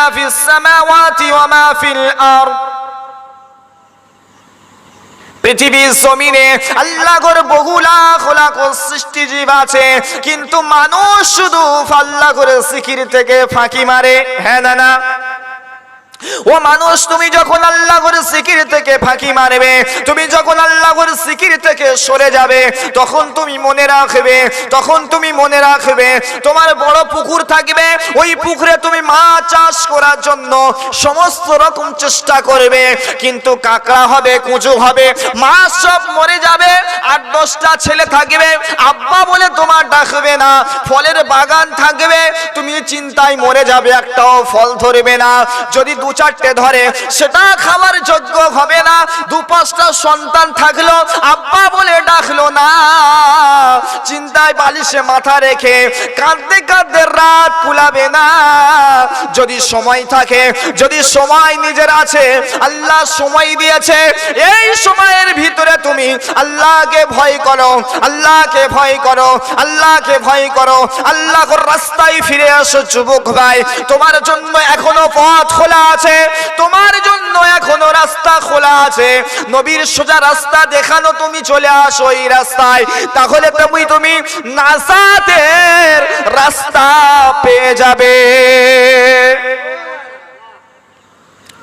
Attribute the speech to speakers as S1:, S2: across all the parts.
S1: ما في السماوات وما في الأرض পৃথিবীর জমিনে আল্লাহর বহু লাখ লাখ সৃষ্টি জীব আছে কিন্তু মানুষ শুধু আল্লাহ করে সিকির থেকে ফাঁকি মারে হ্যাঁ না না ও মানুষ, তুমি যখন আল্লাহর সিকির থেকে ফাঁকি মারবে, তুমি যখন আল্লাহর সিকির থেকে সরে যাবে, তখন তুমি মনে রাখবে, তখন তুমি মনে রাখবে, তোমার বড় পুকুর থাকবে, ওই পুকুরে তুমি মাছ চাষ করার জন্য সমস্ত রকম চেষ্টা করবে, কিন্তু কাঁকড়া হবে কুঁচু হবে, মাছ সব মরে যাবে, আট দশটা ছেলে থাকবে, আব্বা বলে তোমার ডাকবে না, ফলের বাগান থাকবে, তুমি চিন্তায় মরে যাবে, একটাও ফল ধরবে না, যদি দু চারটে ধরে, সেটা খাবার যোগ্য হবে না। দু পাঁচটা সন্তান থাকল, আব্বা বলে ডাকলো, না। চিন্তায় বালিশে মাথা রেখে কাঁদতে কাঁদতে রাত কুলাবে না। যদি সময় থাকে, যদি সময় নিজের আছে, আল্লাহ সময় দিয়েছে। এই সময়ের ভিতরে তুমি আল্লাহকে ভয় করো, আল্লাহকে ভয় করো, আল্লাহকে ভয় করো। আল্লাহর রাস্তায় ফিরে আসো, যুবক ভাই। তোমার জন্য এখনও পথ খোলা আছে। তোমার জন্য এখনও রাস্তা খোলা আছে। নবীর সোজা রাস্তা দেখানো তুমি চলে আসো এই রাস্তায়। তাহলে তুমি তুমি নাসাতের রাস্তা পেয়ে যাবে।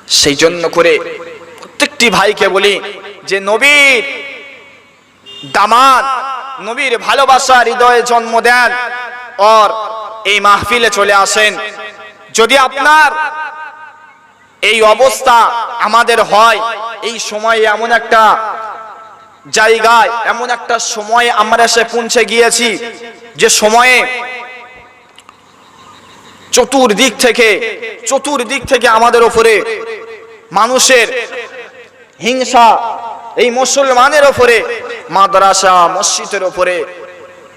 S1: সেই জন্য করে প্রত্যেকটি ভাইকে বলি যে, নবীর দামান, নবীর ভালোবাসা হৃদয়ে জন্ম দেন। ওর এই মাহফিলে চলে আসেন। যদি আপনার এই অবস্থা আমাদের হয়। এই সময়ে এমন একটা জায়গায়, এমন একটা সময়ে আমরা এসে পৌঁছে গিয়েছি যে সময়ে চতুর্দিক থেকে চতুর্দিক থেকে আমাদের ওপরে মানুষের হিংসা, এই মুসলমানের ওপরে মাদ্রাসা, মসজিদের ওপরে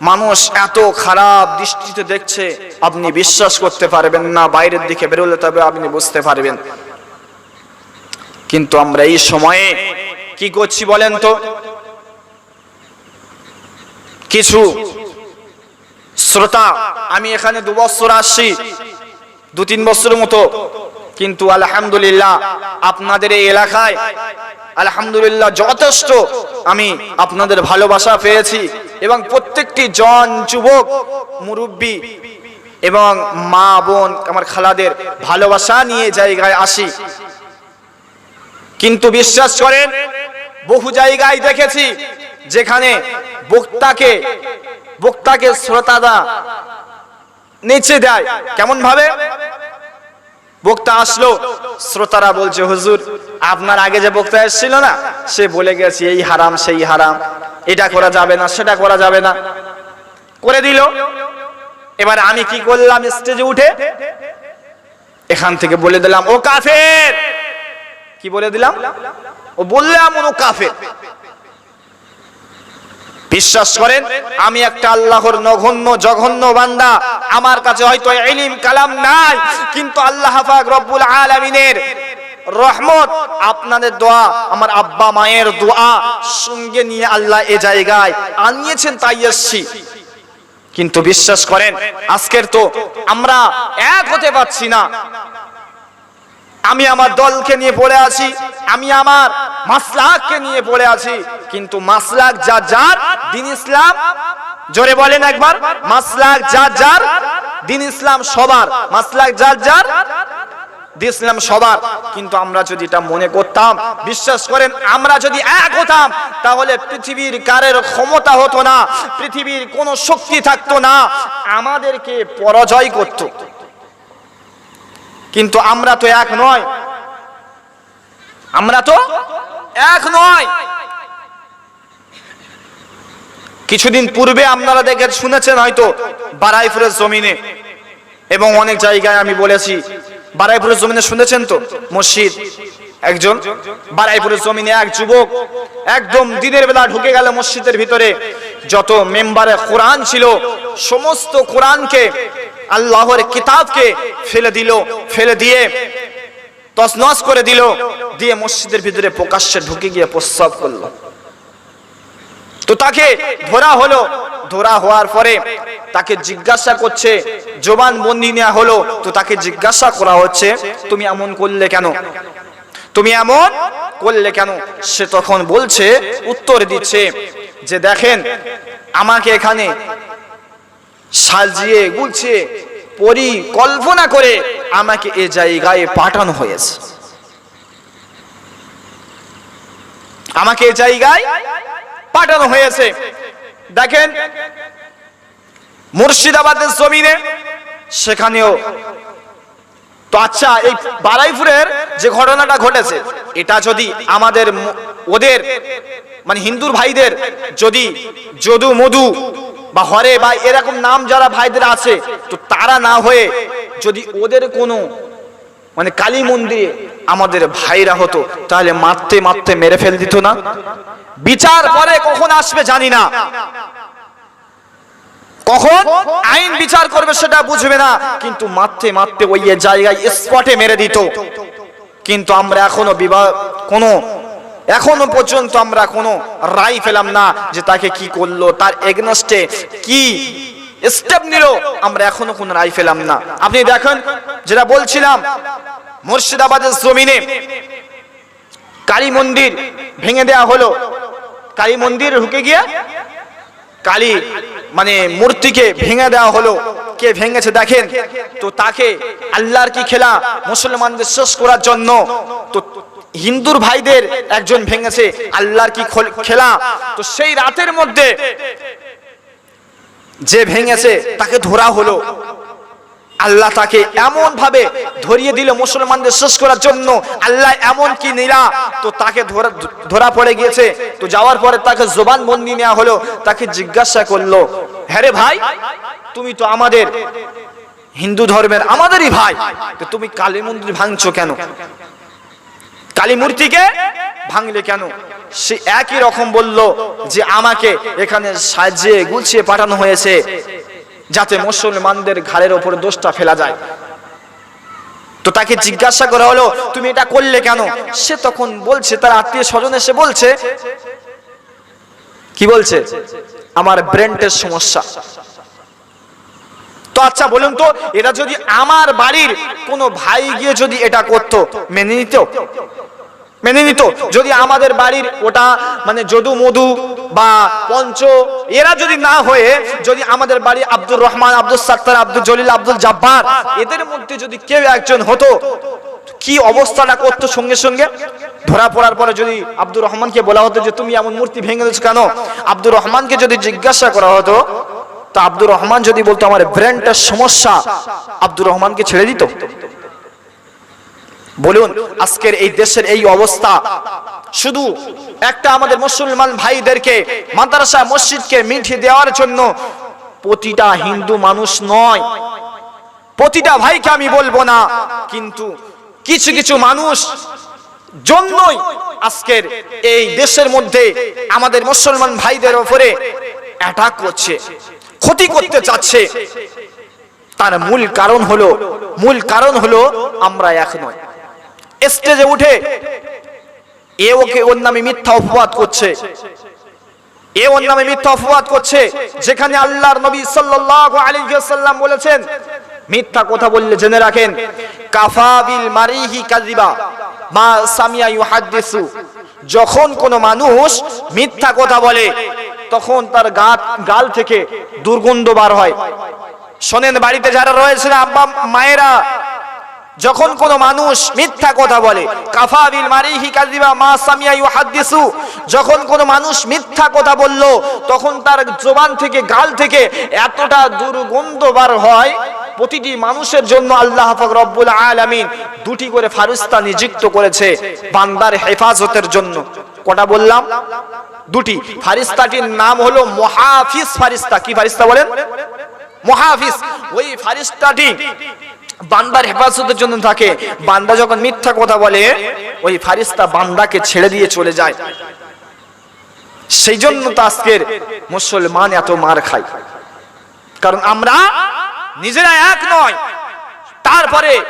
S1: মানুষ এত খারাপ দৃষ্টিতে দেখছে, আপনি বিশ্বাস করতে পারবেন না, বাইরের দিকে বেরোলে তবে আপনি বুঝতে পারবেন। কিন্তু আমরা এই সময়ে কি করছি বলেন তো? কিছু শ্রোতা, আমি এখানে দু বছর আসছি, দু তিন বছর মতো। কিন্তু আলহামদুলিল্লাহ আপনাদের এই এলাকায় আলহামদুলিল্লাহ যথেষ্ট আমি আপনাদের ভালোবাসা পেয়েছি এবং প্রত্যেকটি জন যুবক, মুরব্বী এবং মা বোন আমার খালাদের ভালোবাসা নিয়ে জায়গায় আসি। কিন্তু বিশ্বাস করেন, বহু জায়গায় দেখেছি যেখানে বক্তাকে বক্তাকে শ্রোতাদা নিচে দেয়। কেমন ভাবে? বক্তা আসলো, শ্রোতারা বলছে, হুজুর, আপনার আগে যে বক্তা এসেছিল না, সে বলে গেছে, এই হারাম, সেই হারাম, এটা করা যাবে না, সেটা করা যাবে না। করে দিল। এবার আমি কি করলাম, স্টেজে উঠে? এখান থেকে বলে দিলাম, ও কাফের কি বলে দিলাম? ও বললাম ও কাফের। বিশ্বাস করেন, আমি একটা আল্লাহর নগণ্য, জঘন্য বান্দা। আমার কাছে হয়তো ইলিম, কালাম নাই, কিন্তু আল্লাহ পাক রব্বুল আলামিনের রহমত, আপনাদের দোয়া, আমার আব্বা মায়ের দোয়া সঙ্গে নিয়ে আল্লাহ এ জায়গায় আনিয়েছেন, তাই এসছি। কিন্তু বিশ্বাস করেন, আজকের তো আমরা এক হতে পারছি না। আমি আমার দলকে নিয়ে পড়ে আছি, আমি আমার মাসলাককে নিয়ে পড়ে আছি, কিন্তু মাসলাক যা যার, দিন ইসলাম, জোরে বলেন একবার মাসলাক যা যার, দিন ইসলাম সবার মাসলাক যার যার ইসলাম সবার। কিন্তু আমরা যদি এটা মনে করতাম, বিশ্বাস করেন, আমরা যদি এক হতাম, তাহলে পৃথিবীর কারের ক্ষমতা হতো না, পৃথিবীর কোনো শক্তি থাকতো না, আমাদেরকে পরাজয় করতো। কিন্তু আমরা তো এক নয়। আমরা তো এক নয়। কিছুদিন পূর্বে আপনারা দেখে শুনেছেন হয়তো বারাইপুরের জমিনে। এবং অনেক জায়গায় আমি বলেছি বারাইপুরের জমিনে শুনেছেন তো? মসজিদ একজন বারাইপুরের জমিনে এক যুবক একদম দিনের বেলা ঢুকে গেল মসজিদের ভিতরে। যত মেম্বারে কোরআন ছিল, সমস্ত কোরআনকে, আল্লাহর কিতাবকে ফেলে দিল, ফেলে দিয়ে তসনস করে দিল, দিয়ে মসজিদের ভিতরে প্রকাশ্যে ঢুকে গিয়ে প্রস্রাব করল। তো তাকে ধরা হলো। ধরা হওয়ার পরে তাকে জিজ্ঞাসা করছে, জবান বন্দি নেওয়া হলো? তো তাকে জিজ্ঞাসা করা হচ্ছে, তুমি এমন করলে কেন? তুমি এমন করলে কেন? সে তখন বলছে, উত্তর দিচ্ছে যে, দেখেন, আমাকে এখানে সাজিয়ে গুছিয়ে পরিকল্পনা করে আমাকে এ জায়গায় পাঠানো হয়েছে। আমাকে এ জায়গায় পাঠানো হয়েছে। দেখেন, মুর্শিদাবাদের জমিনে সেখানেও। তো আচ্ছা এই বারাইপুরের যে ঘটনাটা ঘটেছে, এটা যদি আমাদের ওদের মানে হিন্দুর ভাইদের যদি যদু মধু বা হরে বা এরকম নাম যারা ভাইদের আছে, তো তারা না হয়ে যদি ওদের কোনো মানে কালী মন্দিরে আমাদের ভাইরা হতো, তাহলে মারতে মারতে মেরে ফেল দিত না? বিচার পরে কখন আসবে জানি না। কখন আইন বিচার করবে সেটা বুঝবে না, কিন্তু মারতে মারতে ওই জায়গায় স্পটে মেরে দিত। কিন্তু আমরা এখনও বিবাহ, কোনো, এখনও পর্যন্ত আমরা কোনো রায় পেলাম না যে তাকে কি করল, তার এগনেস্টে কি স্টেপ নিল, আমরা এখনও কোনো রায় পেলাম না। আপনি দেখেন, যেটা বলছিলাম, মুর্শিদাবাদের জমিনে কালী মন্দির ভেঙে দেয়া হলো। কালী মন্দির ঢুকে গিয়ে কালী মানে মূর্তিকে ভেঙে দেওয়া হলো। কে ভেঙেছে দেখেন? তো তাকে আল্লাহর কি খেলা? মুসলমানদের শেষ করার জন্য। তো হিন্দুর ভাইদের একজন ভেঙেছে। আল্লাহর কি খোল- তো সেই রাতের মধ্যে যে ভেঙেছে, তাকে ধরা হলো। আল্লাহ তাকে এমন ভাবে ধরিয়ে দিল মুসলমানদের শেষ করার জন্য। আল্লাহ এমন কি নিলা? তো তাকে ধরা পড়ে গিয়েছে। তো যাওয়ার পরে তাকে জোবান বন্দি নেওয়া হলো, তাকে জিজ্ঞাসা করল হ্যাঁ ভাই, তুমি তো আমাদের হিন্দু ধর্মের আমাদেরই ভাই। তো তুমি কালী মন্দির ভাঙছো কেন? কালী মূর্তিকে ভাঙলে কেন? সে একই রকম বলল যে, আমাকে এখানে সাজিয়ে গুছিয়ে পাঠানো হয়েছে। যাতে মুসলমানদের ঘাড়ের ওপর দোষটা ফেলা যায়। তো তাকে জিজ্ঞাসা করা হলো, তুমি এটা করলে কেন? সে তখন বলছে, তার আত্মীয় স্বজন এসে বলছে, কি বলছে? আমার ব্রেনটের সমস্যা। তো আচ্ছা বলুন তো এটা যদি আমার বাড়ির কোনো ভাই গিয়ে যদি এটা করতো, মেনে নিত? মেনে নিত। যদি আমাদের বাড়ির ওটা মানে যদু মধু বা পঞ্চ, এরা যদি না হয়ে, যদি আমাদের বাড়ি আব্দুর রহমান আব্দুল সাত্তার, আব্দুল জলিল, আব্দুল জাব্বার, এদের মধ্যে যদি কেউ একজন হতো, কি অবস্থাটা করতো সঙ্গে সঙ্গে? ধরা পড়ার পরে যদি আব্দুর রহমানকে বলা হতো যে, তুমি এমন মূর্তি ভেঙে দিচ্ছ কেন? আব্দুর রহমানকে যদি জিজ্ঞাসা করা হতো, তো আব্দুর রহমান যদি বলতো, আমার ব্রেনটার সমস্যা। আব্দুর রহমানকে ছেড়ে দিত। বলুন, আজকের এই দেশের এই অবস্থা, শুধু একটা আমাদের মুসলমান ভাইদেরকে মাদ্রাসা মসজিদকে মিঠিয়ে দেওয়ার জন্য প্রতিটা হিন্দু মানুষ নয়। প্রতিটা ভাইকে আমি বলব না, কিন্তু কিছু কিছু মানুষ জন্যই আজকের এই দেশের মধ্যে আমাদের মুসলমান ভাইদের ওপরে অ্যাটাক করছে, ক্ষতি করতে চাচ্ছে। তার মূল কারণ হলো, মূল কারণ হলো আমরা এক নয়। স্টেজে উঠে এ ওকে ওর নামে মিথ্যা অপবাদ করছে। এ ওর নামে মিথ্যা অপবাদ করছে। যেখানে আল্লাহর নবী সাল্লাল্লাহু আলাইহি ওয়াসাল্লাম বলেছেন, মিথ্যা কথা বললে জেনে রাখেন কাফাবিল মারিহি কাযিবা মা সামিয়া ইউহাদ্দিসু। যখন কোনো মানুষ মিথ্যা কথা বলে, তখন তার গা গাল থেকে দুর্গন্ধ বার হয়। শোনেন, বাড়িতে যারা রয়েছেন আব্বা, মায়েরা যখন কোনো মানুষ মিথ্যা কথা বলে কাযিবা মা যখন কোনো মানুষ মিথ্যা কথা বলল, তখন তার জবান থেকে, গাল থেকে এতটা দুর্গন্ধ বার হয়, প্রতিটি মানুষের জন্য আল্লাহ পাক রব্বুল আলামিন দুটি করে ফারিস্তা নিযুক্ত করেছে বান্দার হেফাজতের জন্য। কটা বললাম? দুটি। ফারিস্তাটির নাম হলো মহাফিজ ফারিস্তা। কি ফারিস্তা বলেন? মহাফিজ। ওই ফারিস্তাটি বান্দার হেফাজতের জন্য থাকে। বান্দা যখন মিথ্যা কথা বলে, ওই ফারিস্তা বান্দাকে ছেড়ে দিয়ে চলে যায়। সেই জন্য তো আজকের মুসলমান এত মার খায়। কারণ আমরা নিজেরা এক নয়। তারপরে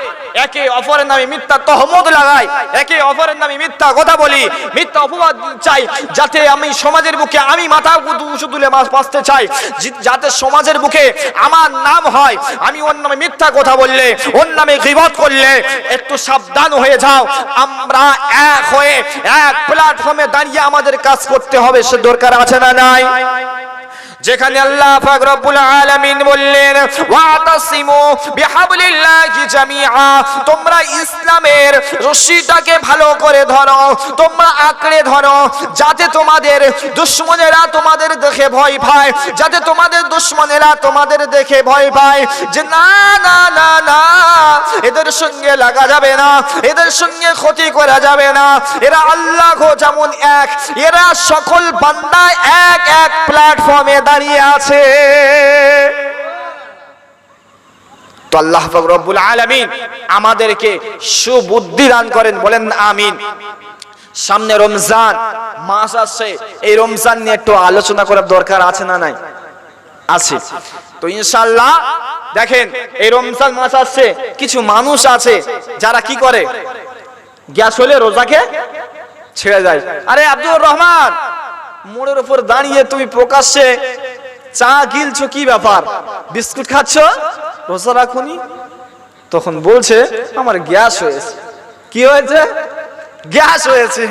S1: একে অপরের নামে মিথ্যা তহমত লাগাই একে অপরের নামে মিথ্যা কথা বলি, মিথ্যা অপবাদ চাই, যাতে আমি সমাজের বুকে, আমি মাথা উঁচু তুলে বাঁচতে চাই যাতে সমাজের বুকে আমার নাম হয়, আমি ওর নামে মিথ্যা কথা বললে, ওর নামে গিবত করলে, একটু সাবধান হয়ে যাও, আমরা এক হয়ে এক প্ল্যাটফর্মে দাঁড়িয়ে আমাদের কাজ করতে হবে, সে দরকার আছে না নাই? যেখানে আল্লাহ পাক রব্বুল আলামিন বললেন ওয়াতাসিমু বিহাবলিল্লাহি জামিআ। তোমরা ইসলামের রশিটাকে ভালো করে ধরো, তোমরা আঁকড়ে ধরো, যাতে তোমাদের দুশমনেরা তোমাদের দেখে ভয় পায়, যাতে তোমাদের দুশমনেরা তোমাদের দেখে ভয় পায় যে না না না না, এদের সঙ্গে লাগা যাবে না, এদের সঙ্গে ক্ষতি করা যাবে না। এরা আল্লাহ যেমন এক, এরা সকল বান্দায় এক এক প্ল্যাটফর্মে দাঁড়িয়ে আছে। তো আল্লাহ রব্বুল আলামিন আমাদেরকে সুবুদ্ধি দান করেন, বলেন আমিন। সামনে রমজান, মাস আসছে, এই রমজান নিয়ে একটু আলোচনা করার দরকার আছে না নাই? আছে। তো ইনশাল্লাহ দেখেন, এই রমজান মাস আসছে, কিছু মানুষ আছে যারা কি করে? গ্যাস হলে রোজাকে ছেড়ে যায় আরে আব্দুর রহমান, মোড়ের উপর দাঁড়িয়ে তুমি প্রকাশ্যে চা গিলছো কি ব্যাপার? বিস্কুট খাচ্ছ? রোজা রাখুনি? তখন বলছে, আমার গ্যাস হয়েছে। কি হয়েছে? গ্যাস হয়েছে।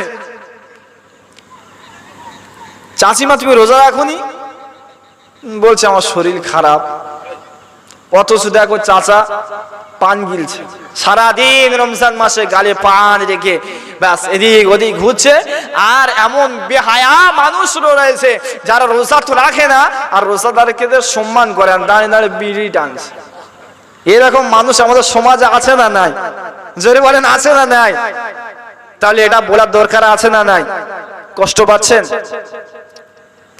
S1: চাচিমা, তুমি রোজা রাখুনি? বলছে, আমার শরীর খারাপ। অথচ দেখো, চাচা পান গিলছে। সারাদিন রমজান মাসে গালে পান রেখে ব্যাস, এদিক ওদিক ঘুরছে। আর এমন বেহায়া মানুষ রয়েছে যারা রোজা তো রাখে না, আর রোজাদারকে সম্মান করে আর দাঁড়িয়ে দাঁড়িয়ে বিড়ি টানছে। এরকম মানুষ আমাদের সমাজে আছে না নাই? জোরে বলেন আছে না নাই? তাহলে এটা বলার দরকার আছে না নাই? কষ্ট পাচ্ছেন?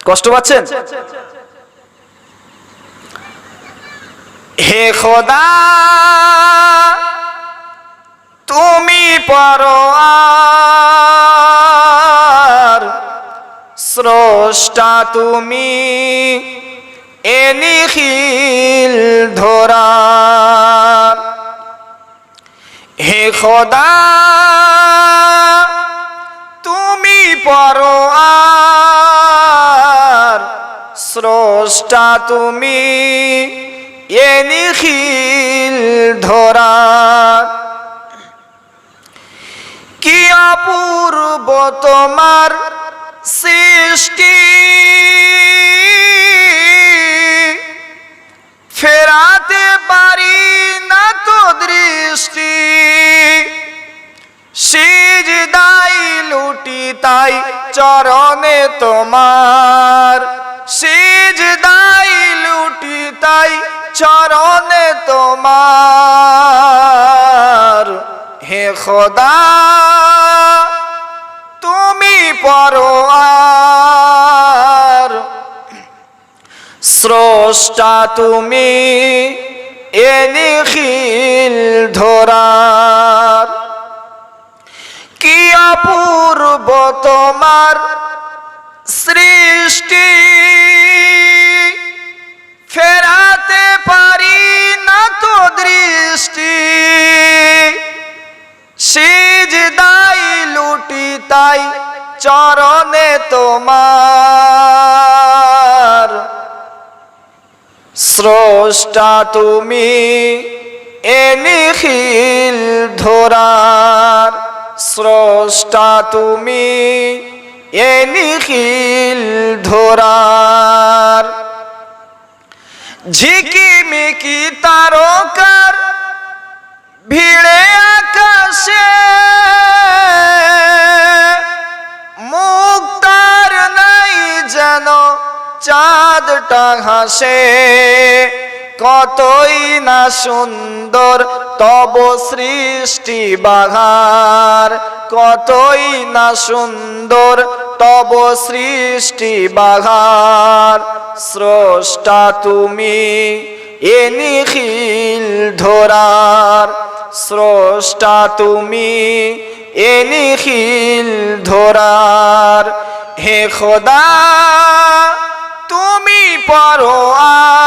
S1: কষ্ট পাচ্ছেন? হে খোদা, তুমি পরোয়ার স্রষ্টা তুমি এ নিখিল ধরার হে খোদা, তুমি পরোয়ার স্রষ্টা তুমি এ নিখিল ধরার কি অপূর্ব তোমার সৃষ্টি? ফেরাতে পারি না তো দৃষ্টি। সিজদাই লুটি, তাই চরণে তোমার। সিজদাই লুটি, তাই খোদা, তুমি পরোয়ার স্রষ্টা তুমি এ নিখিল ধরার। কি অপূর্ব তোমার সৃষ্টি। ফেরাতে পারি না তো দৃষ্টি। সিজদাই লুটি তাই চরণে তোমার। স্রষ্টা তুমি এ নিখিল ধরার। স্রষ্টা তুমি এ নিখিল ধরার। ঝিকিমিকি তারকার ভিড়ে আকাশে মুক্তার নাই যেন চাঁদটা হাসে। কতই না সুন্দর তব সৃষ্টি বাঘার। কতই না সুন্দর তব সৃষ্টি বাঘার। স্রষ্টা তুমি এ নিখিল ধরার স্রষ্টা তুমি, এ নিখিল ধরার। হে খোদা, তুমি পরোয়ার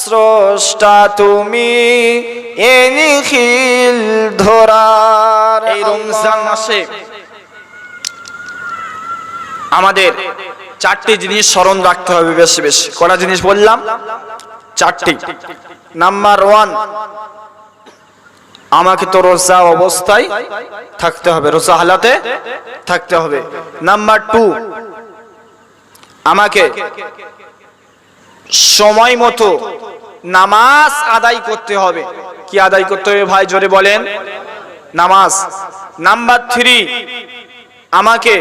S1: স্রষ্টা তুমি, এ নিখিল ধরার। এই রমজান মাসে আমাদের চারটি জিনিস স্মরণ রাখতে হবে বেশি বেশি। কটা জিনিস বললাম? চারটি। নাম্বার ওয়ান, আমাকে তো রোজা অবস্থায় থাকতে হবে, রোজা হালাতে থাকতে হবে। নাম্বার টু, আমাকে সময় মতো নামাজ আদায় করতে হবে। কি আদায় করতে হবে ভাই, জোরে বলেন? নামাজ। নাম্বার থ্রি, আমাকে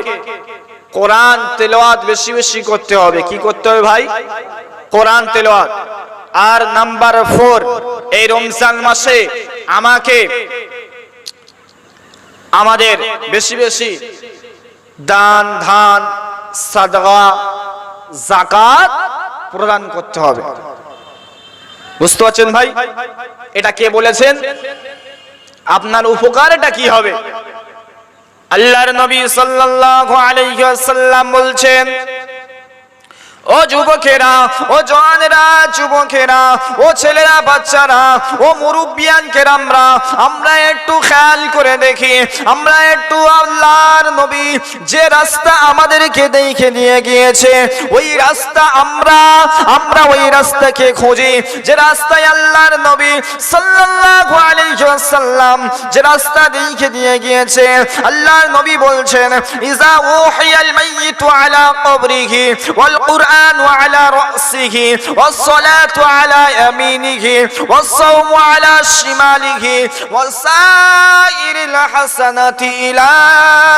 S1: কোরআন তেলাওয়াত বেশি বেশি করতে হবে। কি করতে হবে ভাই? কোরআন তেলাওয়াত। আর নাম্বার ফোর, এই রমজান মাসে আমাকে আমাদের বেশি বেশি দান, ধান সাদগা জাকাত প্রদান করতে হবে। বুঝতে পারছেন ভাই? এটা কে বলেছেন? আপনার উপকার এটা কি হবে? আল্লাহর নবী সাল্লাল্লাহু আলাইহি ওয়াসাল্লাম বলছেন ও যুবকেরা, ও জওয়ানেরা, যুবকেরা, ও ছেলেরা, বাচ্চারা, ও মুরব্বিয়ান কেরামরা, আমরা একটু খেয়াল করে দেখি, আমরা একটু আল্লাহর নবী যে রাস্তা আমাদেরকে দেখে নিয়ে গিয়েছে, ওই রাস্তা আমরা আমরা ওই রাস্তাকে খুঁজি, যে রাস্তায় আল্লাহর নবী সাল্লাল্লাহু যে রাস্তা দেখে দিয়ে গিয়েছে, আল্লাহর নবী বলছেন ইজা আলা কবরিহি ওয়াল কুরআন على رأسه والصلاة على يمينه والصوم على شماله وسائر الحسنة إلى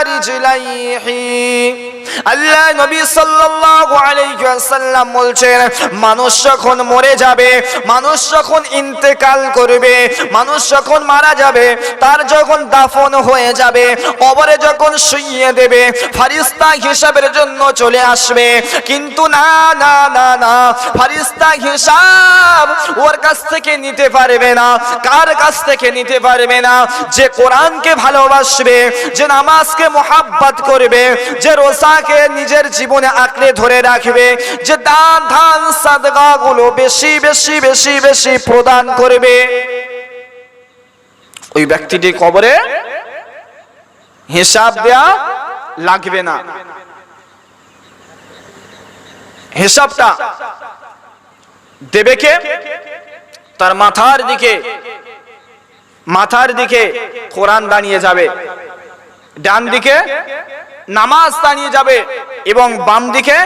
S1: رجليه আল্লাহ নবী সাল্লাল্লাহু আলাইহি ওয়াসাল্লাম বলছেন মানুষ যখন মরে যাবে মানুষ যখন ইন্তেকাল করবে মানুষ যখন মারা যাবে তার যখন দাফন হয়ে যাবে কবরে যখন শুইয়ে দেবে ফারিস্তা হিসাবের জন্য চলে আসবে কিন্তু না না না না ফারিস্তা হিসাব ওর কাছ থেকে নিতে পারবে না। কার কাছ থেকে নিতে পারবে না? যে কোরআনকে ভালোবাসবে, যে নামাজকে করবে, যে রোজাকে নিজের জীবনে আঁকড়ে ধরে রাখবে, যে দান, ধান, সাদগা গুলো বেশি বেশি বেশি বেশি প্রদান করবে। ওই ব্যক্তিটি কবরে হিসাব দেয়া লাগবে না। হিসাবটা দেবে কে? তার মাথার দিকে মাথার দিকে কোরআন দাঁড়িয়ে যাবে। ডান দিকে নামাজ দাঁড়িয়ে যাবে এবং বাম দিকে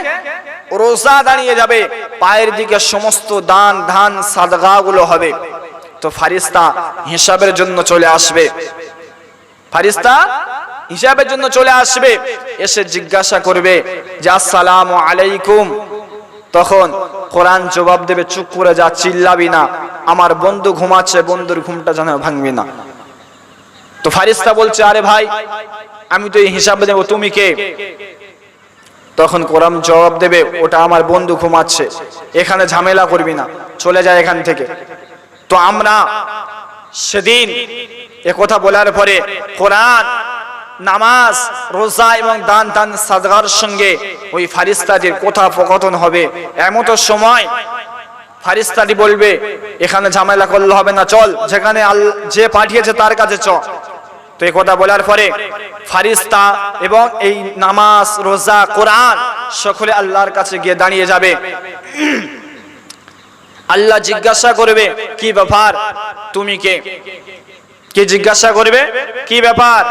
S1: রোজা দাঁড়িয়ে যাবে। পায়ের দিকে সমস্ত দান, ধান সাদগা গুলো হবে। তো ফারিস্তা হিসাবের জন্য চলে আসবে। ফারিস্তা হিসাবের জন্য চলে আসবে। এসে জিজ্ঞাসা করবে যে, আসসালামু আলাইকুম। তখন কোরআন জবাব দেবে, চুপ করে যা, চিল্লাবি না। আমার বন্ধু ঘুমাচ্ছে, বন্ধুর ঘুমটা যেন ভাঙবি না। তো ফারিস্তা বলছে, আরে ভাই, আমি তো এই হিসাব দেবো, তুমি কে? তখন কোরআন জবাব দেবে, ওটা আমার বন্ধু ঘুমাচ্ছে, এখানে ঝামেলা করবি না, চলে যায় এখান থেকে। তো আমরা সেদিন কথা বলার পরে কোরআন নামাজ, রোজা এবং দান দান সাদগার সঙ্গে ওই ফারিস্তাদের কথোপকথন হবে। এমতো সময় ফারিস্তাটি বলবে, এখানে ঝামেলা করলে হবে না, চল, যেখানে যে পাঠিয়েছে তার কাছে চ। তো এই কথা বলার পরে ফারিস্তা এবং এই নামাজ, রোজা, কোরআন সকলে আল্লাহর কাছে গিয়ে দাঁড়িয়ে যাবে। আল্লাহ জিজ্ঞাসা করবে, কি ব্যাপার? তুমি কে? কে জিজ্ঞাসা করবে, কি ব্যাপার?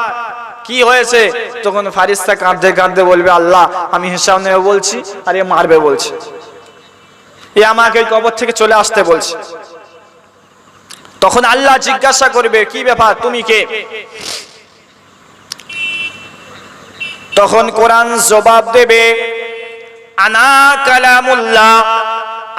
S1: কি হয়েছে? তখন ফারিস্তা কাঁদতে কাঁদতে বলবে, আল্লাহ, আমি হিসাব নেবে বলছি, আর এ মারবে বলছে। এ আমাকে কবর থেকে চলে আসতে বলছে। তখন আল্লাহ জিজ্ঞাসা করবে, কি ব্যাপার, তুমি কে? তখন কোরআন জবাব দেবে, আনা কালামুল্লাহ।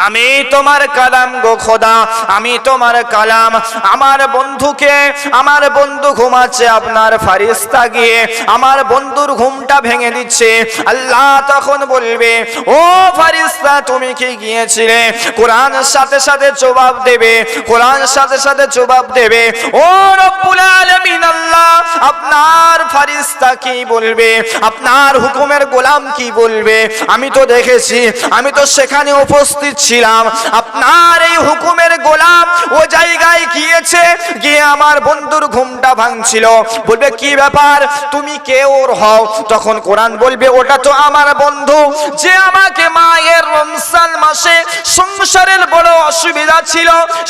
S1: আমি তোমার কালাম গো খোদা, আমি তোমার কালাম। আমার বন্ধুকে, আমার বন্ধু ঘুমাচ্ছে আপনার ফারিস্তা গিয়ে, আমার বন্ধুর ঘুমটা ভেঙে দিচ্ছে। আল্লাহ তখন বলবে, ও ফারিস্তা, তুমি কি গিয়েছিলে? কোরআন সাথে সাথে জবাব দেবে, কোরআন সাথে সাথে জবাব দেবে, ও রব্বুল আলামিন, আল্লাহ, আপনার ফারিস্তা কি বলবে? আপনার হুকুমের গোলাম কি বলবে? আমি তো দেখেছি, আমি তো সেখানে উপস্থিত দিচ্ছিলাম আপনার এই হুকুমের গোলাম ও জায়গায় গিয়েছে, গিয়ে আমার বন্ধুর ঘুমটা ভাঙছিল। বলবে, কি ব্যাপার? তুমি কে ওর হও? তখন কোরআন বলবে, ওটা তো আমার বন্ধু, যে আমাকে মায়ের রমজান মাসে সংসারের বড় অসুবিধা ছিল,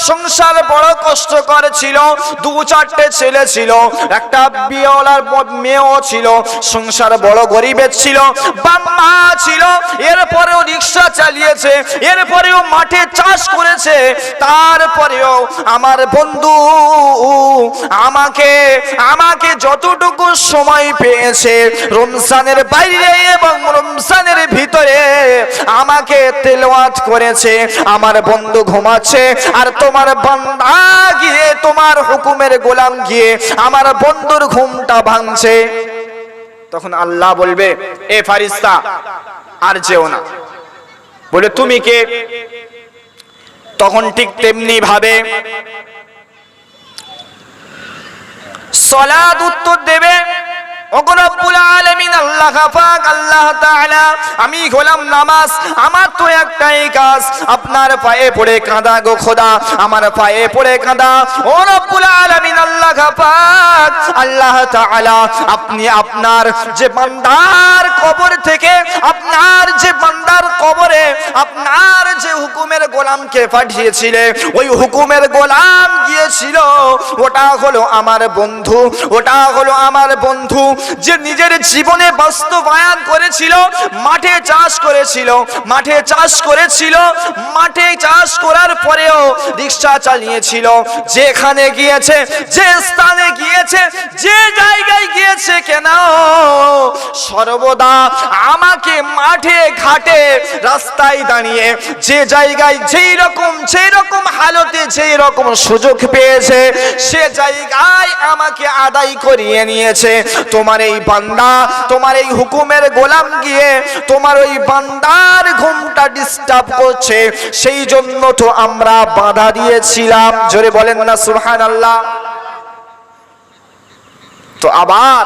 S1: সংসার বড় কষ্টকর ছিল, দু চারটে ছেলে ছিল, একটা বিয়েওয়ালার মেয়েও ছিল, সংসার বড় গরিবের ছিল বাম্মা ছিল, এরপরেও রিক্সা চালিয়েছে, এরপরেও মাঠে চাষ করেছে, তারপরেও আমার বন্ধু আমাকে আমাকে যতটুকু সময় পেয়েছে, রমজানের বাইরে এবং রমজানের ভিতরে আমাকে তেলাওয়াত করেছে, আমার বন্ধু ঘুমাচ্ছে, আর তোমার বান্দা গিয়ে তোমার হুকুমের গোলাম গিয়ে আমার বন্ধুর ঘুমটা ভাঙছে। তখন আল্লাহ বলবে, এ ফারিস্তা, আর যেও না। বলে, তুমি কে? তখন ঠিক তেমনি ভাবে সলাদ উত্তর দেবে। আমি হলাম নামাজ, আমার তো একটাই কাজ, আপনার পায়ে পড়ে কাঁদা গো খোদা, আমার পায়ে পড়ে কাঁদা। ও রব্বুল আলামিন, আল্লাহ পাক, আল্লাহ তাআলা, আপনি আপনার যে বান্দার কবর থেকে, আপনার যে বান্দার কবরে, আপনার যে হুকুমের গোলামকে পাঠিয়েছিলে, ওই হুকুমের গোলাম গিয়েছিল, ওটা হলো আমার বন্ধু, ওটা হলো আমার বন্ধু যে নিজের জীবনে বাস্তবায়ন করেছিল, মাঠে চাষ করেছিল, মাঠে চাষ করেছিল, মাঠে চাষ করার পরেও রিক্সা চালিয়েছিল। যেখানে গিয়েছে, যে স্থানে গিয়েছে, যে জায়গায় গিয়েছে কেন? সর্বদা আমাকে মাঠে, ঘাটে, রাস্তায় দাঁড়িয়ে যে জায়গায় যেই রকম যেই রকম হালতে, যেই রকম সুযোগ পেয়েছে, সে জায়গায় আমাকে আদায় করিয়ে নিয়েছে। তোমার এই বান্দা, তোমার এই হুকুমের গোলাম গিয়ে তোমার ওই বান্দার ঘুমটা ডিস্টার্ব করছে। সেই জন্য তো আমরা বাধা দিয়েছিলাম। জোরে বলেন না সুবহান আল্লাহ তো আবার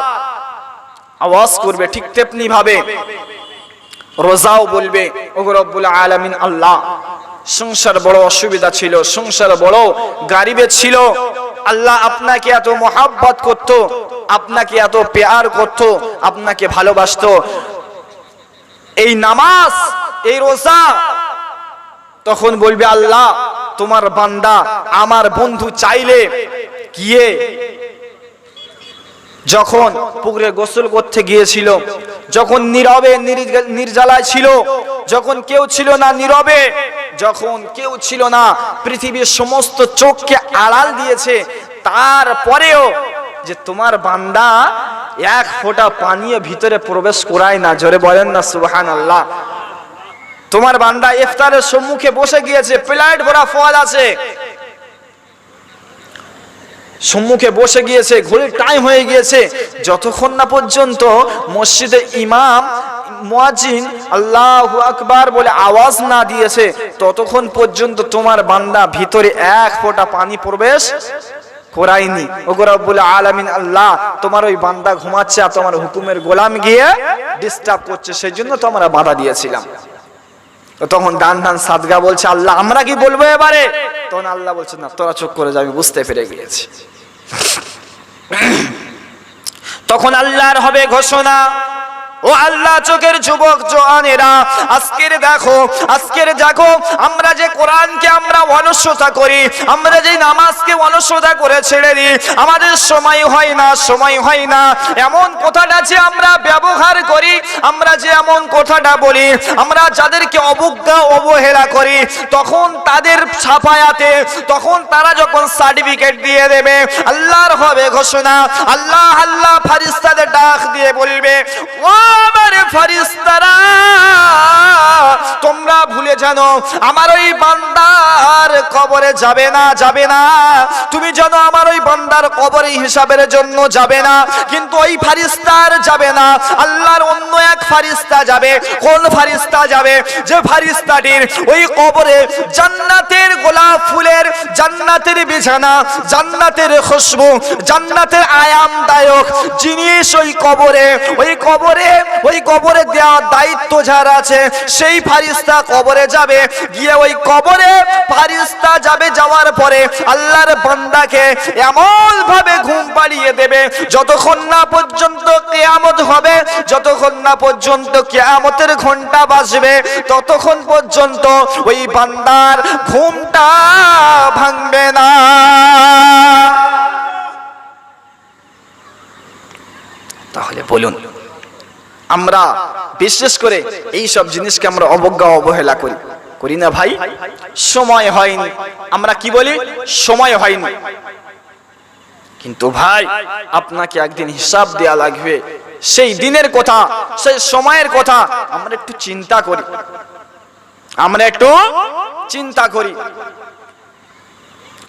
S1: আওয়াজ করবে ঠিক তেমনি ভাবে রোজাও বলবে, ওগো রব্বুল আলামিন, আল্লাহ, সংসার বড় অসুবিধা ছিল, সংসার বড় গারিবে ছিল। আল্লাহ আপনাকে এত মহাব্বত করত, আপনাকে এত পেয়ার করত, আপনাকে ভালোবাসত। এই নামাজ, এই রোজা, তখন বলবে, আল্লাহ, তোমার বান্দা আমার বন্ধু চাইলে গিয়ে যখন পুকুরে গোসল করতে গিয়েছিল, যখন নীরবে নির্জ- নির্জালায় ছিল, যখন কেউ ছিল না নীরবে, যখন কেউ ছিল না, পৃথিবীর সমস্ত চোখকে আড়াল দিয়েছে, তারপরেও যে তোমার বান্দা এক ফোঁটা পানীয় ভিতরে প্রবেশ করায় না, জোরে বলেন না সুবহান আল্লাহ তোমার বান্দা ইফতারের সম্মুখে বসে গিয়েছে, প্লেট ভরা ফল আছে সম্মুখে বসে গিয়েছে, ঘড়ির টাইম হয়ে গিয়েছে। যতক্ষণ না পর্যন্ত মসজিদে ইমাম তোমার বান্দা ভিতরে এক ফোঁটা পানি প্রবেশ আল্লাহ তোমার ওই বান্দা ঘুমাচ্ছে আর তোমার হুকুমের গোলাম গিয়ে ডিস্টার্ব করছে সেই জন্য তো আমরা বাধা দিয়েছিলাম। তো তখন ডান ডান সাদগা বলছে, আল্লাহ, আমরা কি বলব এবারে? তখন আল্লাহ বলছে, না, তোরা চোখ করে যাবি বুঝতে পেরে গিয়েছি। তখন আল্লাহর হবে ঘোষণা। ও আল্লাহ, চোখের যুবক জোয়ানেরা, আজকের দেখো আজকের দেখো, আমরা যে কোরআনকে আমরা অলস্যতা করি, আমরা যে নামাজকে অলস্যতা করে ছেড়ে দিই, আমাদের সময় হয় না, সময় হয় না। এমন কথাটা যে আমরা ব্যবহার করি, আমরা যে এমন কথাটা বলি, আমরা যাদেরকে অবজ্ঞা, অবহেলা করি, তখন তাদের ছাপায়াতে, তখন তারা যখন সার্টিফিকেট দিয়ে দেবে, আল্লাহর হবে ঘোষণা, আল্লাহ আল্লাহ, ফারিস্তাদের ডাক দিয়ে বলবে, ও আমার ফারিস্তারা, তোমরা ভুলে জানো, আমার ওই বান্দার কবরে যাবে না যাবে না। তুমি জানো, আমার ওই বান্দার কবরে হিসাবের জন্য যাবে না, কিন্তু ওই ফারিস্তার যাবে না। আল্লাহর অন্য এক ফারিস্তা যাবে। কোন ফারিস্তা যাবে? যে ফারিস্তাটির ওই কবরে জান্নাতের গোলাপ ফুলের, জান্নাতের বিছানা, জান্নাতের খুশবু, জান্নাতের আয়ামদায়ক জিনিস ওই কবরে ওই কবরে ওই কবরে দেওয়ার দায়িত্ব যার আছে, সেই ফারিস্তা কবরে যাবে। গিয়ে ওই কবরে ফারিস্তা যাবে যাওয়ার পরে আল্লাহর বান্দাকে এমন ভাবে ঘুম পাড়িয়ে দেবে, যতক্ষণ না পর্যন্ত কেয়ামত হবে, যতক্ষণ না পর্যন্ত কেয়ামতের ঘণ্টা বাজবে, ততক্ষণ পর্যন্ত ওই বান্দার ঘুমটা ভাঙবে না। তাহলে বলুন আমরা বিশেষ করে এই সব জিনিসকে আমরা অবজ্ঞা অবহেলা করি। করি না ভাই? সময় হয়নি। আমরা কি বলি? সময় হয়নি। কিন্তু ভাই, আপনাকে একদিন হিসাব দেয়া লাগবে। সেই দিনের কথা, সেই সময়ের কথা আমরা একটু চিন্তা করি। আমরা একটু চিন্তা করি।